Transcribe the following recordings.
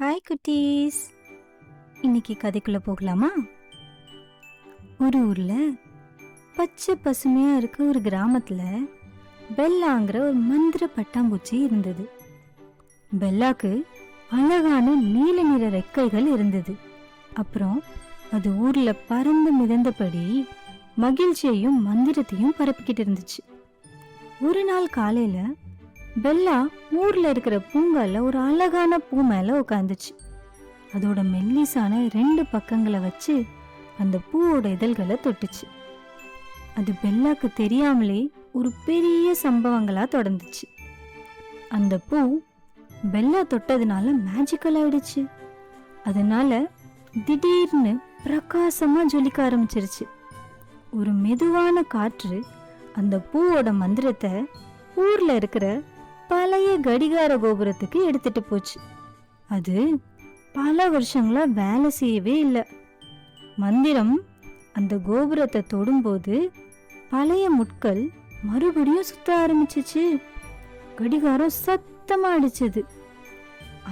Hi குட்டீஸ். இன்னைக்கு கதைக்குள்ள போகலாமா? ஒரு ஊர்ல பச்சை பசுமையா இருக்க ஒரு கிராமத்துல பெல்லாங்கிற ஒரு மந்திர பட்டாம்பூச்சி இருந்தது. பெல்லாக்கு அழகான நீல நிற ரெக்கைகள் இருந்தது. அப்புறம் அது ஊர்ல பறந்து மிதந்தபடி மகிழ்ச்சியையும் மந்திரத்தையும் பரப்பிக்கிட்டு இருந்துச்சு. ஒரு நாள் காலையில பெல்லா ஊர்ல இருக்கிற பூங்கால ஒரு அழகான பூ மேல உட்காந்துச்சு அதோட மெல்லிசான ரெண்டு பக்கங்களை வச்சு அந்த பூவோட இதழ்களை தொட்டுச்சு. அது பெல்லாக்கு தெரியாமலே ஒரு பெரிய சம்பவங்களா தொடர்ந்துச்சு. அந்த பூ பெல்லா தொட்டதுனால மேஜிக்கல் ஆயிடுச்சு. அதனால திடீர்னு பிரகாசமா ஜொலிக்க ஆரம்பிச்சிருச்சு. ஒரு மெதுவான காற்று அந்த பூவோட மந்திரத்தை ஊர்ல இருக்கிற பழைய கடிகார கோபுரத்துக்கு எடுத்துட்டு போச்சு. அது பல வருஷங்களா வேலை செய்யவே இல்லை. மந்திரம் அந்த கோபுரத்தை தொடும்போது பழைய முட்கள் மறுபடியும் சுத்த ஆரம்பிச்சிச்சு. கடிகாரம் சத்தமா அடிச்சது.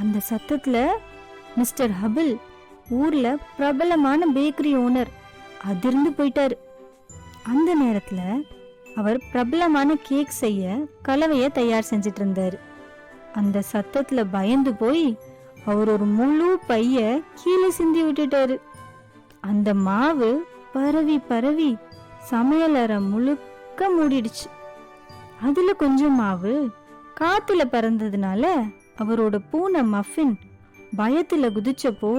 அந்த சத்தத்துல மிஸ்டர் ஹபிள் ஊர்ல பிரபலமான பேக்கரி ஓனர் அதிர்ந்து போயிட்டாரு. அந்த நேரத்துல அவர் பிரபலமான கேக் செய்ய கலவைய தயார் செஞ்சிட்டு இருந்தார் அந்த சத்தத்துல பயந்து போய் அவர் ஒரு முழு பைய கீழே சிந்தி விட்டுட்டாரு. அந்த மாவு பரவி பரவி சமையலறை முழுக்க மூடிடுச்சு. அதுல கொஞ்சம் மாவு காத்துல பறந்ததுனால அவரோட பூனை மஃபின் பயத்துல குதிச்சப்போ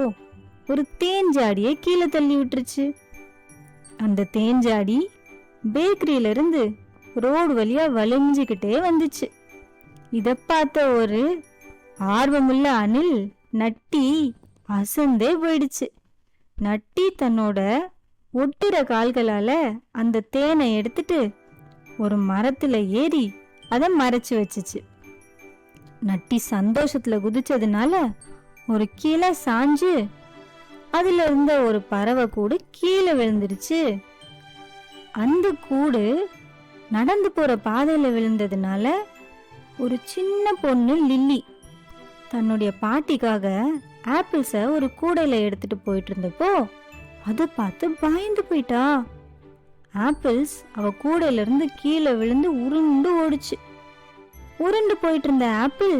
ஒரு தேஞ்சாடியை கீழே தள்ளி விட்டுருச்சு. அந்த தேஞ்சாடி பேக்கரியில இருந்து ரோடு வழியா வளைஞ்சுக்கிட்டே வந்துச்சு. இத பார்த்த ஒரு ஆர்வமுள்ள அணில் நட்டி அசந்தே போயிடுச்சு. நட்டி தன்னோட ஒட்டுற கால்களால அந்த தேனை எடுத்துட்டு ஒரு மரத்துல ஏறி அதை மறைச்சு வச்சுச்சு. நட்டி சந்தோஷத்துல குதிச்சதுனால ஒரு கீழே சாஞ்சு அதுல இருந்த ஒரு பறவை கூட கீழே விழுந்துருச்சு. அந்த கூடு நடந்து போற பாதையில விழுந்ததுனால ஒரு சின்ன பொண்ணு லில்லி தன்னுடைய பாட்டிக்காக ஆப்பிள்ஸை ஒரு கூடையில் எடுத்துட்டு போயிட்டு இருந்தப்போ அதை பார்த்து பயந்து போயிட்டா. ஆப்பிள்ஸ் அவ கூடையிலிருந்து கீழே விழுந்து உருண்டு ஓடுச்சு. உருண்டு போயிட்டு இருந்த ஆப்பிள்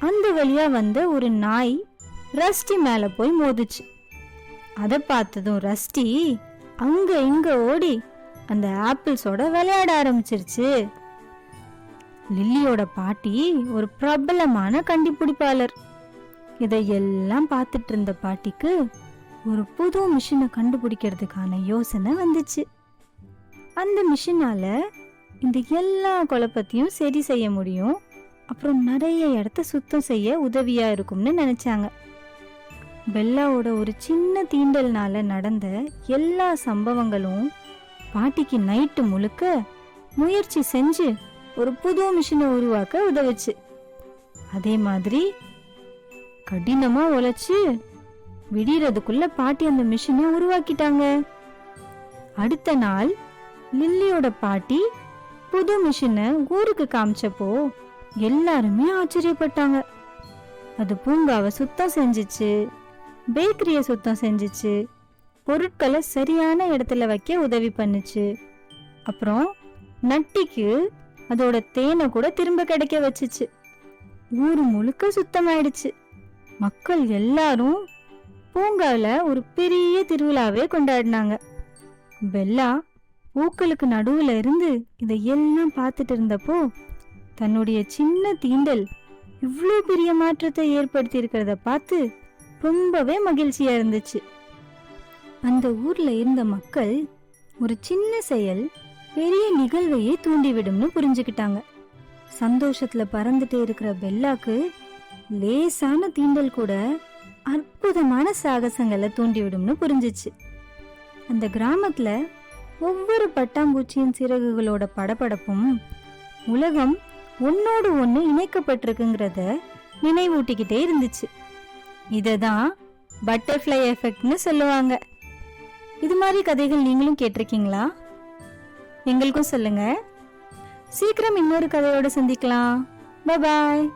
அந்த வழியா வந்த ஒரு நாய் ரஸ்டி மேலே போய் மோதுச்சு. அதை பார்த்ததும் ரஸ்டி அங்க இங்க ஓடி அந்த ஆப்பிள்ஸோட விளையாட ஆரம்பிச்சிருச்சு. லில்லியோட பாட்டி ஒரு பிரபலமான கண்டுபிடிப்பாளர். இதையெல்லாம் பார்த்துட்டு இருந்த பாட்டிக்கு ஒரு புது மிஷினை கண்டுபிடிக்கிறதுக்கான யோசனை வந்துச்சு. அந்த மிஷினால இந்த எல்லா குழப்பத்தையும் சரி செய்ய முடியும். அப்புறம் நிறைய இடத்த சுத்தம் செய்ய உதவியா இருக்கும்னு நினைச்சாங்க. பெல்லாவோட ஒரு சின்ன தீண்டல்னால நடந்த எல்லா சம்பவங்களும் பாட்டிக்கு நைட்டு முழுக்க முயற்சி செஞ்சு ஒரு புது மிஷினை உருவாக்க உதவுச்சு. அதே மாதிரி கடினமா உழைச்சு விடியறதுக்குள்ள பாட்டி அந்த மிஷினை உருவாக்கிட்டாங்க. அடுத்த நாள் லில்லியோட பாட்டி புது மிஷினை ஊருக்கு காமிச்சப்போ எல்லாருமே ஆச்சரியப்பட்டாங்க. அது பூங்காவை சுத்தம் செஞ்சுச்சு பேக்கரியை சுத்தம் செஞ்சுச்சு பொருட்களை சரியான இடத்துல வைக்க உதவி பண்ணுச்சு. அப்புறம் நட்டிக்கு அதோட தேனை கூட திரும்ப கிடைக்க வச்சுச்சு. ஊர் முழுக்க சுத்தமாயிடுச்சு. மக்கள் எல்லாரும் பூங்கால ஒரு பெரிய திருவிழாவே கொண்டாடினாங்க. பெல்லா பூக்களுக்கு நடுவுல இருந்து இதை எல்லாம் பார்த்துட்டு இருந்தப்போ தன்னுடைய சின்ன தீண்டல் இவ்வளோ பெரிய மாற்றத்தை ஏற்படுத்தி இருக்கிறத பார்த்து ரொம்பவே மகிழ்ச்சியா இருந்துச்சு. அந்த ஊர்ல இருந்த மக்கள் ஒரு சின்ன செயல் பெரிய நிகழ்வையே தூண்டிவிடும்னு புரிஞ்சுக்கிட்டாங்க. சந்தோஷத்துல பறந்துட்டே இருக்கிற பெல்லாக்கு லேசான தீண்டல் கூட அற்புதமான சாகசங்களை தூண்டிவிடும்னு புரிஞ்சுச்சு. அந்த கிராமத்துல ஒவ்வொரு பட்டாம்பூச்சியின் சிறகுகளோட படபடப்பும் உலகம் ஒன்னோடு ஒன்று இணைக்கப்பட்டிருக்குங்கிறத நினைவூட்டிக்கிட்டே இருந்துச்சு. இதை தான் பட்டர்ஃப்ளை எஃபெக்ட்னு சொல்லுவாங்க. இது மாதிரி கதைகள் நீங்களும் கேட்டிருக்கீங்களா? எங்களுக்கும் சொல்லுங்க. சீக்கிரம் இன்னொரு கதையோட சந்திக்கலாம். பாய்